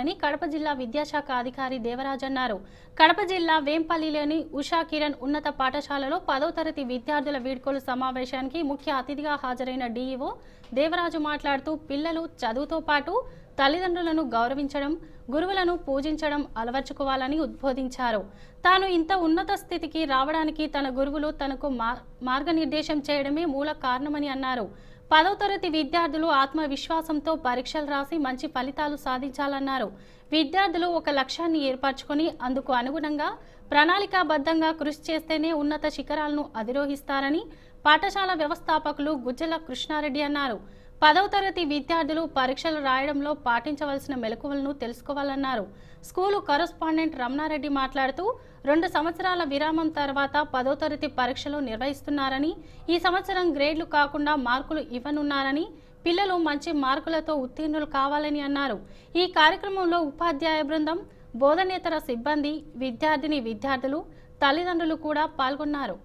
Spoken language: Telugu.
అని కడప జిల్లా విద్యాశాఖ అధికారి దేవరాజ్ అన్నారు. కడప జిల్లా వేంపల్లిలోని ఉషా కిరణ్ ఉన్నత పాఠశాలలో పదో తరగతి విద్యార్థుల వీడ్కోలు సమావేశానికి ముఖ్య అతిథిగా హాజరైన డీఈఓ దేవరాజు మాట్లాడుతూ పిల్లలు చదువుతో పాటు తల్లిదండ్రులను గౌరవించడం గురువులను పూజించడం అలవర్చుకోవాలని ఉద్బోధించారు. తాను ఇంత ఉన్నత స్థితికి రావడానికి తన గురువులు తనకు మార్గనిర్దేశం చేయడమే మూల కారణమని అన్నారు. పదవ తరగతి విద్యార్థులు ఆత్మవిశ్వాసంతో పరీక్షలు రాసి మంచి ఫలితాలు సాధించాలన్నారు. విద్యార్థులు ఒక లక్ష్యాన్ని ఏర్పరచుకొని అందుకు అనుగుణంగా ప్రణాళికాబద్ధంగా కృషి చేస్తేనే ఉన్నత శిఖరాలను అధిరోహిస్తారని పాఠశాల వ్యవస్థాపకులు గుజ్జల కృష్ణారెడ్డి అన్నారు. పదవ తరగతి విద్యార్థులు పరీక్షలు రాయడంలో పాటించవలసిన మెలకువలను తెలుసుకోవాలన్నారు. స్కూలు కరస్పాండెంట్ రమణారెడ్డి మాట్లాడుతూ రెండు సంవత్సరాల విరామం తర్వాత పదో తరగతి పరీక్షలు నిర్వహిస్తున్నారని ఈ సంవత్సరం గ్రేడ్లు కాకుండా మార్కులు ఇవ్వనున్నారని పిల్లలు మంచి మార్కులతో ఉత్తీర్ణులు కావాలని అన్నారు. ఈ కార్యక్రమంలో ఉపాధ్యాయ బృందం బోధనేతర సిబ్బంది విద్యార్థిని విద్యార్థులు తల్లిదండ్రులు కూడా పాల్గొన్నారు.